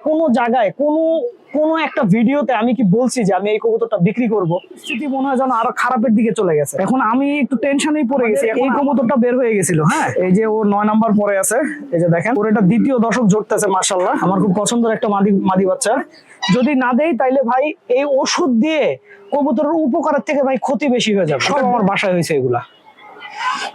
কোনো জায়গায় কোনো কোনো একটা ভিডিওতে আমি কি বলছি যে আমি এই কবুতরটা বিক্রি করব? স্থিতি মনে হয় যেন আরও খারাপের দিকে চলে গেছে। এখন আমি একটু টেনশনেই পড়ে গেছি। এই কবুতরটা বের হয়ে গেছিল হ্যাঁ? এই যে ও নয় নাম্বার পরে আছে এই যে দেখেন ওর এটা দ্বিতীয় দশক জড়তেছে মার্শাল্লাহ আমার খুব পছন্দের একটা মাদি মাদি বাচ্চা। যদি না দেই তাইলে ভাই এই ওষুধ দিয়ে কবুতরের উপকারের থেকে ভাই ক্ষতি বেশি হয়ে যাবে। সব আমার বাসায় হয়েছে এগুলা।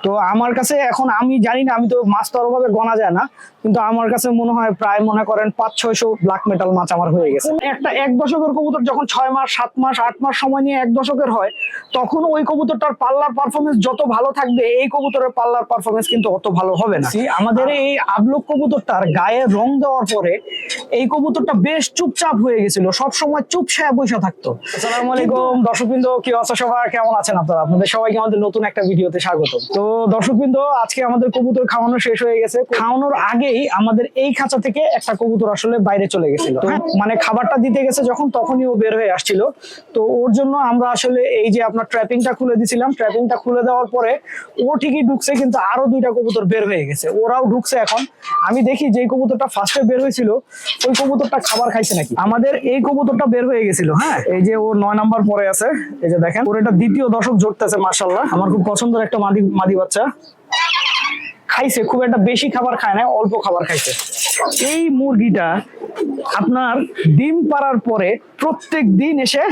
তো আমার কাছে এখন আমি জানি না আমি তো মাছ তো ওভাবে গণা যায় না কিন্তু আমার কাছে মনে হয় প্রায় মনে করেন পাঁচ ছয়শো ব্ল্যাক মেটাল মাছ আমার হয়ে গেছে। একটা এক দশকের কবুতর যখন ছয় মাস সাত মাস আট মাস সময় নিয়ে এক দশকের হয় তখন ওই কবুতরটার পাল্লার পারফরমেন্স যত ভালো থাকবে এই কবুতরের পাল্লার পারফরমেন্স কিন্তু অত ভালো হবে না। আমাদের এই আবলক কবুতরটার গায়ে রং দেওয়ার পরে এই কবুতরটা বেশ চুপচাপ হয়ে গেছিল সব সময় চুপসায় বসে থাকতো। আসসালামু আলাইকুম দর্শকবৃন্দ কি আছে সবাই? কেমন আছেন আপনারা? আপনাদের সবাইকে আমাদের নতুন একটা ভিডিওতে স্বাগত তো দর্শকবৃন্দ আজকে আমাদের কবুতর খাওয়ানো শেষ হয়ে গেছে। খাওয়ানোর আগেই আমাদের এই খাঁচা থেকে একটা কবুতর আসলে বাইরে চলে গেছিল। মানে খাবারটা দিতে গেছে যখন তখনই ও বের হয়ে আসছিল। তো ওর জন্য আমরা আসলে এই যে আপনার ট্র্যাপিংটা খুলে দিছিলাম ট্র্যাপিংটা খুলে দেওয়ার পরে ও ঠিকই ঢুকছে কিন্তু আরও দুইটা কবুতর বের হয়ে গেছে। ওরাও ঢুকছে এখন। আমি দেখি যে কবুতরটা ফার্স্টে বের হয়েছিল ওই কবুতরটা খাবার খাইছে নাকি? আমাদের এই কবুতরটা বের হয়ে গেছিল হ্যাঁ? এই যে ও নয় নাম্বার পরে আছে এই যে দেখেন। ওর এটা দ্বিতীয় দশক জড়তেছে মার্শাল্লাহ আমার খুব পছন্দের একটা মাদি মাদি বাচ্চা। খাইছে, খুব একটা বেশি খাবার খায় না অল্প খাবার খাইছে। এই মুরগিটা আপনার ডিম পাড়ার পরে প্রত্যেক দিন এসে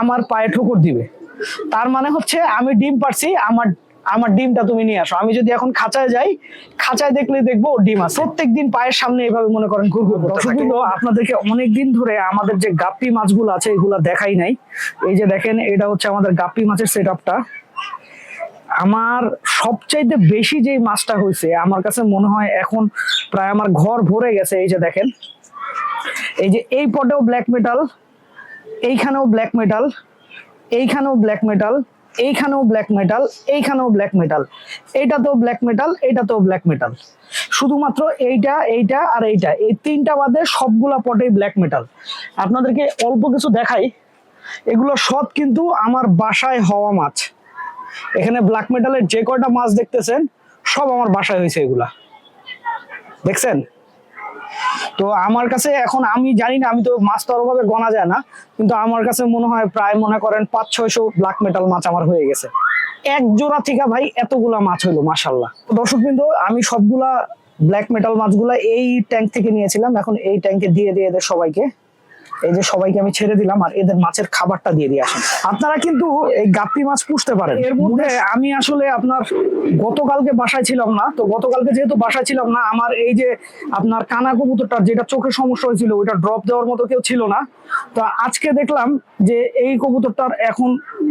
আমার পায়ে ঠুকুর দিবে। তার মানে হচ্ছে আমি ডিম পারছি আমার আমার ডিমটা তুমি নিয়ে আসো। আমি যদি এখন খাঁচায় যাই, খাঁচায় দেখলে দেখব ডিম আছে। প্রত্যেক দিন পায়ের সামনে এইভাবে মনে করেন ঘুরঘুর থাকে। আপনাদেরকে অনেক দিন ধরে আমাদের যে গাপ্পি মাছগুলো আছে, এগুলা দেখাই নাই। এই যে দেখেন, এটা হচ্ছে আমাদের গাপ্পি মাছের সেট আমার সবচাইতে বেশি যে মাছটা হয়েছে, আমার কাছে মনে হয় এখন প্রায় আমার ঘর ভরে গেছে, এই যে দেখেন। এই যে এই পটেও ব্ল্যাক মেটাল এইখানেও ব্ল্যাক মেটাল এইখানেও ব্ল্যাক মেটাল এইখানেও ব্ল্যাক মেটাল এইখানেও ব্ল্যাক মেটাল এইটাতেও ব্ল্যাক মেটাল এইটাতেও ব্ল্যাক মেটাল শুধুমাত্র এইটা এইটা আর এইটা, এই তিনটা বাদে সবগুলা পটেই ব্ল্যাক মেটাল আপনাদেরকে অল্প কিছু দেখাই, এগুলো সব কিন্তু আমার বাসায় হওয়া মাছ। এখানে ব্ল্যাক মেটালের যে কয়টা মাছ দেখতেছেন, সব আমার বাসায় হয়েছে এগুলা। দেখছেন? তো আমার কাছে এখন আমি জানি না, আমি তো মাছ তো ওভাবে গণা যায় না, কিন্তু আমার কাছে মনে হয় প্রায় মনে করেন পাঁচ ছয়শো ব্ল্যাক মেটাল মাছ আমার হয়ে গেছে। এক জোড়া থেকে ভাই এতগুলা মাছ হইল মাসাল্লাহ দর্শক বিন্দু আমি সবগুলা ব্ল্যাক মেটাল মাছগুলা এই ট্যাঙ্ক থেকে নিয়েছিলাম, এখন এই ট্যাঙ্কে দিয়ে দিয়ে সবাইকে। এই যে সবাইকে আমি ছেড়ে দিলাম আর এদের মাছের খাবারটা দিয়ে দিয়ে আসেন। আপনারা কিন্তু এই গাপ্পি মাছ পুষতে পারেন। এর মধ্যে আমি আসলে আপনার গতকালকে বাসায় ছিলাম না তো গতকালকে যেহেতু বাসায় ছিলাম না আমার এই যে আপনার কানা কবুতরটার যেটা চোখের সমস্যা হয়েছিল ওইটা ড্রপ দেওয়ার মতো কেউ ছিল না। তো আজকে দেখলাম যে এই কবুতরটার এখন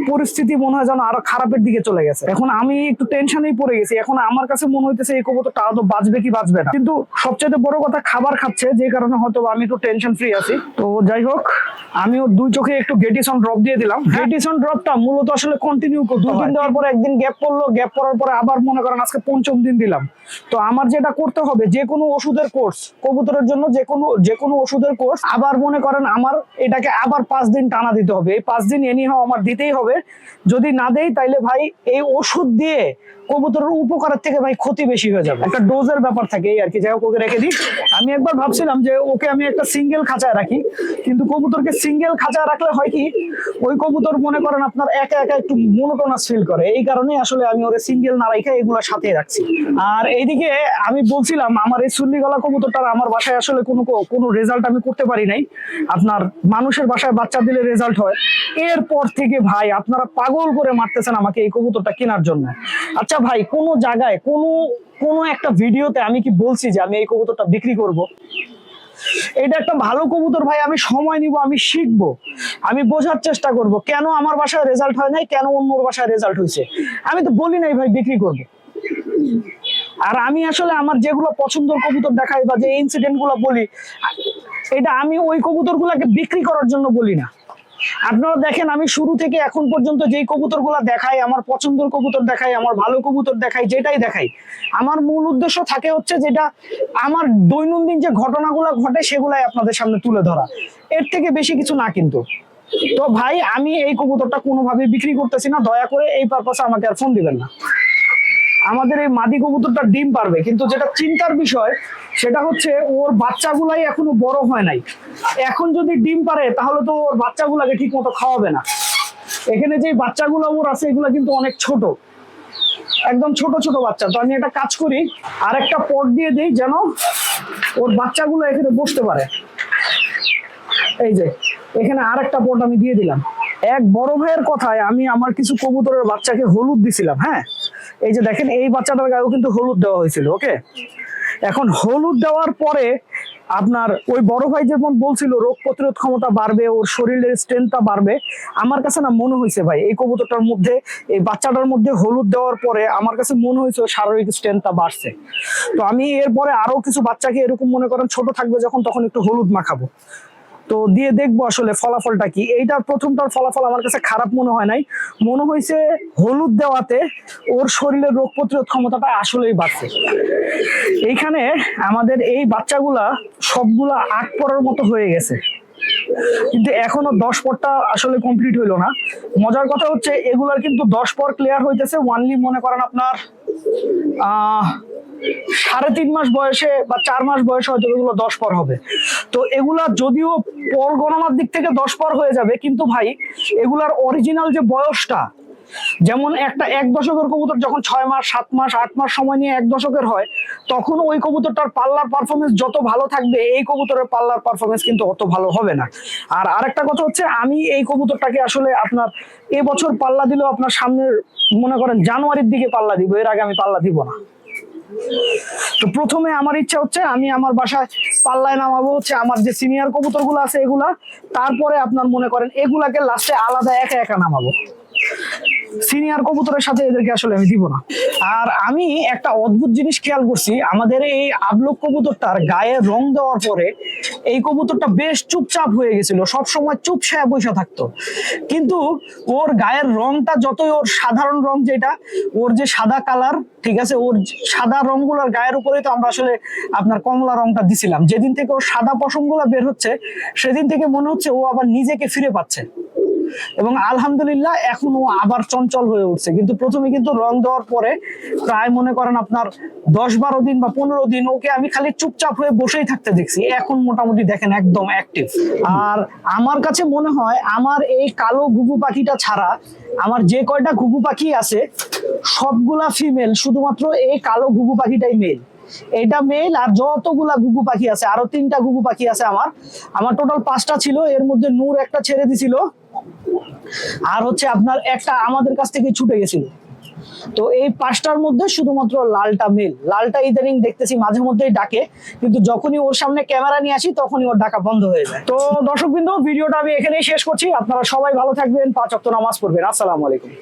পরিস্থিতি মনে হয় যেন আরও খারাপের দিকে চলে গেছে। এখন আমি একটু টেনশনেই পড়ে গেছি এখন আমার কাছে মনে হইতেছে এই কবুতরটা আদৌ বাঁচবে কি বাঁচবে না। কিন্তু সবচেয়ে বড় কথা খাবার খাচ্ছে যে কারণে হয়তো আমি একটু টেনশন ফ্রি আছি। তো যাই হোক আমিও দুই চোখে একটু গেটিসন ড্রপ দিয়ে দিলাম। গেটিসন ড্রপটা মূলত আসলে কন্টিনিউ করতে দুই দিন দেওয়ার পরে একদিন গ্যাপ পড়ল গ্যাপ পড়ার পরে আবার মনে করেন আজকে পঞ্চম দিন দিলাম। তো আমার যেটা করতে হবে যে কোনো ওষুধের কোর্স কবুতরের জন্য যে কোনো যে কোনো ওষুধের কোর্স আবার মনে করেন আমার এটাকে আবার পাঁচ দিন টানা দিতে হবে। এই পাঁচ দিন এনি হাও আমার দিতেই হবে। যদি না দেই তাইলে ভাই এই ওষুধ দিয়ে কবুতরের উপকারের থেকে ভাই ক্ষতি বেশি হয়ে যাবে। একটা ডোজের ব্যাপার থাকে এই আর কি। যাই হোক ওকে রেখে দিই। আমি একবার ভাবছিলাম যে ওকে আমি একটা সিঙ্গেল খাঁচায় রাখি। কিন্তু কবুতরকে সিঙ্গেল খাঁচায় রাখলে হয় কি, ওই কবুতর মনে করেন আপনার একা একা একটু মনোটোনাস ফিল করে। এই কারণে আসলে আমি ওরে সিঙ্গেল না রেখে এগুলো সাথে রাখছি। আর এইদিকে আমি বলছিলাম, আমার এই চুল্লি গলা কবুতরটার আমার বাসায় আসলে কোনো কোনো রেজাল্ট আমি করতে পারি নাই। আপনার মানুষের বাসায় বাচ্চা দিলে রেজাল্ট হয়। এরপর থেকে ভাই, আপনারা পাগল করে মারতেছেন আমাকে এই কবুতরটা কেনার জন্য। আচ্ছা ভাই, কোনো জায়গায়, কোনো কোনো একটা ভিডিওতে আমি কি বলছি যে আমি এই কবুতরটা বিক্রি করব? এটা একটা ভালো কবুতর ভাই, আমি সময় নিব, আমি শিখব। আমি বোঝার চেষ্টা করব, কেন আমার বাসায় রেজাল্ট হয় নাই, কেন অন্য বাসায় রেজাল্ট হয়েছে। আমি তো বলি নাই ভাই, বিক্রি করব। আর আমি আসলে আমার যেগুলো পছন্দের কবুতর দেখাই বা যে ইনসিডেন্টগুলো বলি, এটা আমি ওই কবুতর গুলাকে বিক্রি করার জন্য বলি না। আপনারা দেখেন, আমি শুরু থেকে এখন পর্যন্ত যেই কবুতরগুলা দেখাই, আমার পছন্দের কবুতর দেখাই, আমার ভালো কবুতর দেখাই, যেটাই দেখাই, আমার মূল উদ্দেশ্য থাকে হচ্ছে যেটা আমার দৈনন্দিন যে ঘটনাগুলো ঘটে সেগুলাই আপনাদের সামনে তুলে ধরা। এর থেকে বেশি কিছু না কিন্তু। তো ভাই, আমি এই কবুতরটা কোনোভাবে বিক্রি করতেছি না, দয়া করে এই পারপাসে আমাকে আর ফোন দিবেন না। আমাদের এই মাদি কবুতরটা ডিম পারবে। কিন্তু যেটা চিন্তার বিষয়, সেটা হচ্ছে ওর বাচ্চাগুলাই এখনও বড় হয় নাই। এখন যদি ডিম পারে, তাহলে তো ওর বাচ্চাগুলাকে ঠিক মতো খাওয়াবে না। এখানে যে বাচ্চাগুলো ওর আছে, এগুলো কিন্তু অনেক ছোট। একদম ছোট ছোট বাচ্চা। তো আমি একটা কাজ করি আর একটা পট দিয়ে দিই যেন ওর বাচ্চাগুলো এখানে বসতে পারে। এই যে, এখানে আর একটা পট আমি দিয়ে দিলাম। এক বড় ভাইয়ের কথায় আমি আমার কিছু কবুতরের বাচ্চাকে হলুদ দিছিলাম হ্যাঁ? এই যে দেখেন, এই বাচ্চাটার গায়েও কিন্তু হলুদ দেওয়া হয়েছিল, ওকে? এখন হলুদ দেওয়ার পরে আপনার ওই বড় ভাই যেমন বলছিল, রোগ প্রতিরোধ ক্ষমতা বাড়বে, ওর শরীরের স্ট্রেংথটা বাড়বে, আমার কাছে না মনে হয়েছে ভাই, এই কবুতরটার মধ্যে, এই বাচ্চাটার মধ্যে হলুদ দেওয়ার পরে আমার কাছে মনে হয়েছে শারীরিক স্ট্রেংথটা বাড়ছে। তো আমি এরপরে আরও কিছু বাচ্চাকে এরকম মনে করেন, ছোট থাকবে যখন, তখন একটু হলুদ মাখাবো। তো দিয়ে দেখব আসলে ফলাফলটা কি। এইটার প্রথমটার ফলাফল আমার কাছে খারাপ মনে হয় নাই। মনে হয়েছে হলুদ দেওয়াতে ওর শরীরের রোগ প্রতিরোধ ক্ষমতাটা আসলেই বাড়ছে। এইখানে আমাদের এই বাচ্চাগুলা সবগুলা আট পরের মতো হয়ে গেছে। কিন্তু এখনও দশ পরটা আসলে কমপ্লিট হইল না। মজার কথা হচ্ছে এগুলার কিন্তু দশ পর ক্লিয়ার হইতেছে। ওয়ানলি মনে করেন আপনার, আহ সাড়ে তিন মাস বয়সে বা চার মাস বয়সে হয়তো এগুলো দশ পর হবে। তো এগুলা যদিও পর গণনার দিক থেকে দশ পর হয়ে যাবে, কিন্তু ভাই, এগুলার অরিজিনাল যে বয়সটা, যেমন একটা এক দশকের কবুতর যখন ছয় মাস, সাত মাস, আট মাস সময় নিয়ে এক দশকের হয়, তখন ওই কবুতরটার পাল্লার পারফরমেন্স যত ভালো থাকবে, এই কবুতরের পাল্লার পারফরমেন্স কিন্তু অত ভালো হবে না। আর আরেকটা কথা হচ্ছে, আমি এই কবুতরটাকে আসলে আপনার এবছর পাল্লা দিলেও আপনার সামনের, মনে করেন, জানুয়ারির দিকে পাল্লা দিব, এর আগে আমি পাল্লা দিব না। তো প্রথমে আমার ইচ্ছা হচ্ছে আমি আমার বাসায় পাল্লায় নামাবো, হচ্ছে আমার যে সিনিয়র কবুতরগুলো আছে এগুলা, তারপরে আপনার মনে করেন এগুলাকে লাস্টে আলাদা একা একা নামাবো। সিনিয়র কবুতরের সাথে এদেরকে আসলে আমি দিব না। আর আমি একটা অদ্ভুত জিনিস খেয়াল করছি, আমাদের এই আবলক কবুতরটার গায়ে রং দেওয়ার পরে এই কবুতরটা বেশ চুপচাপ হয়ে গেছিল সব সময় ছায়া বৈশা থাকতো। কিন্তু ওর গায়ের রংটা যতই ওর সাধারণ রং যেটা, ওর যে সাদা কালার, ঠিক আছে, ওর সাদা সাদা রংগুলোর গায়ের উপরেই তো আমরা আসলে আপনার কমলা রংটা দিছিলাম। যেদিন থেকে ওর সাদা পশমগুলো বের হচ্ছে, সেদিন থেকে মনে হচ্ছে ও আবার নিজেকে ফিরে পাচ্ছে। এবং আলহামদুলিল্লাহ এখন আবার চঞ্চল হয়ে উঠছে। কিন্তু প্রথমে কিন্তু রং দেওয়ার পরে প্রায় মনে করেন আপনার দশ বারো দিন বা পনেরো দিন ওকে আমি খালি চুপচাপ হয়ে বসেই থাকতে দেখছি। এখন মোটামুটি দেখেন একদম অ্যাক্টিভ আর আমার কাছে মনে হয় আমার এই কালো ঘুঘু পাখিটা ছাড়া আমার যে কয়টা ঘুঘু পাখি আছে, সবগুলা ফিমেল শুধুমাত্র এই কালো ঘুঘু পাখিটাই মেল এটা মেল আর যতগুলা ঘুঘু পাখি আছে, আরও তিনটা ঘুঘু পাখি আছে আমার। আমার টোটাল পাঁচটা ছিল, এর মধ্যে নূর একটা ছেড়ে দিছিল। আর হচ্ছে আপনার একটা আমাদের কাছ থেকে ছুটে গেছিল। তো এই পাঁচটার মধ্যে শুধুমাত্র লালটা মেল লালটা ইদানিং দেখতেছি মাঝে মধ্যেই ডাকে, কিন্তু যখনই ওর সামনে ক্যামেরা নিয়ে আসি, তখনই ওর ডাকা বন্ধ হয়ে যায়। তো দর্শক বিন্দু ভিডিওটা আমি এখানেই শেষ করছি। আপনারা সবাই ভালো থাকবেন, পাঁচ অক্ট নামাজ পড়বেন। আসসালামু আলাইকুম।